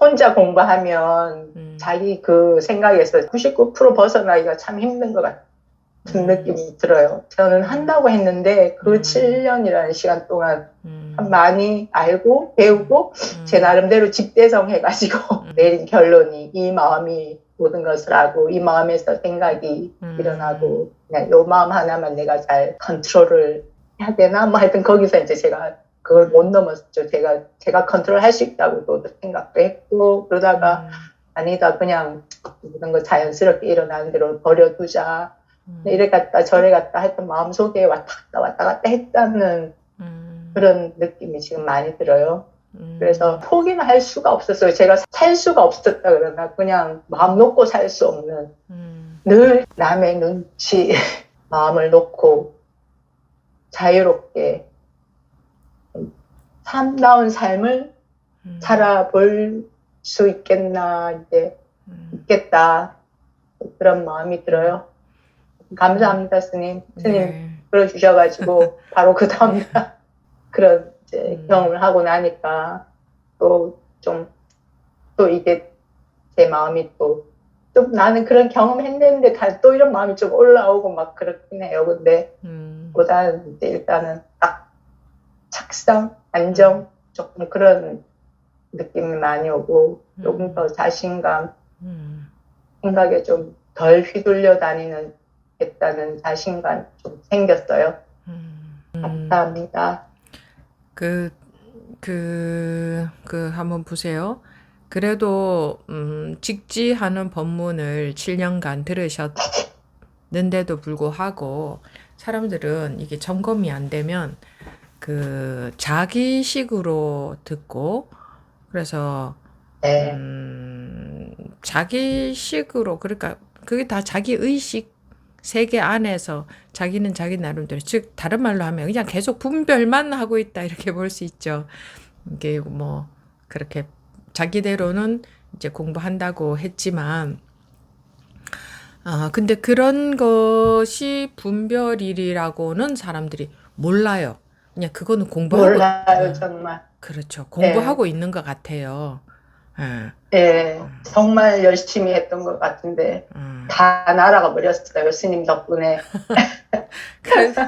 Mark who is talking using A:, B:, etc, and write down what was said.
A: 혼자 공부하면
B: 음.
A: 자기 그 생각에서 99% 벗어나기가 참 힘든 것 같은
B: 음.
A: 느낌이 들어요. 저는 한다고 했는데 그
B: 음.
A: 7년이라는 시간 동안
B: 음.
A: 참 많이 알고 배우고
B: 음.
A: 제 나름대로 집대성 해가지고
B: 음.
A: 내린 결론이 이 마음이 모든 것을 하고 이 마음에서 생각이
B: 음.
A: 일어나고 그냥 요 마음 하나만 내가 잘 컨트롤을 해야 되나 뭐 하여튼 거기서 이제 제가 그걸 못 넘었죠. 제가 제가 컨트롤 할 수 있다고도 생각도 했고 그러다가 아니다 그냥 모든 거 자연스럽게 일어나는 대로 버려두자
B: 음.
A: 이래 갔다 저래 갔다 했던 마음속에 왔다 갔다 왔다 갔다 했다는
B: 음.
A: 그런 느낌이 지금 많이 들어요.
B: 음.
A: 그래서 포기는 할 수가 없었어요. 제가 살 수가 없었다 그러나 그냥 마음 놓고 살 수 없는
B: 음.
A: 늘 남의 눈치 마음을 놓고 자유롭게 참다운 삶을
B: 음.
A: 살아볼 수 있겠나 이제
B: 음.
A: 있겠다 그런 마음이 들어요. 감사합니다, 스님. 스님
B: 네.
A: 들어주셔가지고 바로 그 다음 날 그런 이제
B: 음.
A: 경험을 하고 나니까 또 좀또 이게 제 마음이 또좀 나는 그런 경험했는데 다또 이런 마음이 좀 올라오고 막 그렇긴 해요. 근데
B: 음.
A: 보다는 이제 일단은 딱 착상, 안정 조금 그런 느낌이 많이 오고 조금
B: 음.
A: 더 자신감
B: 음.
A: 생각에 좀 덜 휘둘려 다니는 겠다는 자신감 좀 생겼어요.
B: 음.
A: 감사합니다.
B: 그, 그, 그, 한번 보세요. 그래도, 음, 직지하는 법문을 7년간 들으셨는데도 불구하고, 사람들은 이게 점검이 안 되면, 그, 자기식으로 듣고, 그래서,
A: 네.
B: 음, 자기식으로, 그러니까, 그게 다 자기 의식 세계 안에서 자기는 자기 나름대로, 즉, 다른 말로 하면 그냥 계속 분별만 하고 있다, 이렇게 볼 수 있죠. 이게 뭐, 그렇게 자기대로는 이제 공부한다고 했지만, 아, 근데 그런 것이 분별일이라고는 사람들이 몰라요. 그냥 그거는 공부하고,
A: 몰라요,
B: 음,
A: 정말.
B: 그렇죠. 공부하고 있는 것 같아요. 예,
A: 예, 정말 열심히 했던 것 같은데,
B: 음.
A: 다 날아가 버렸어요, 스님 덕분에.
B: 그래서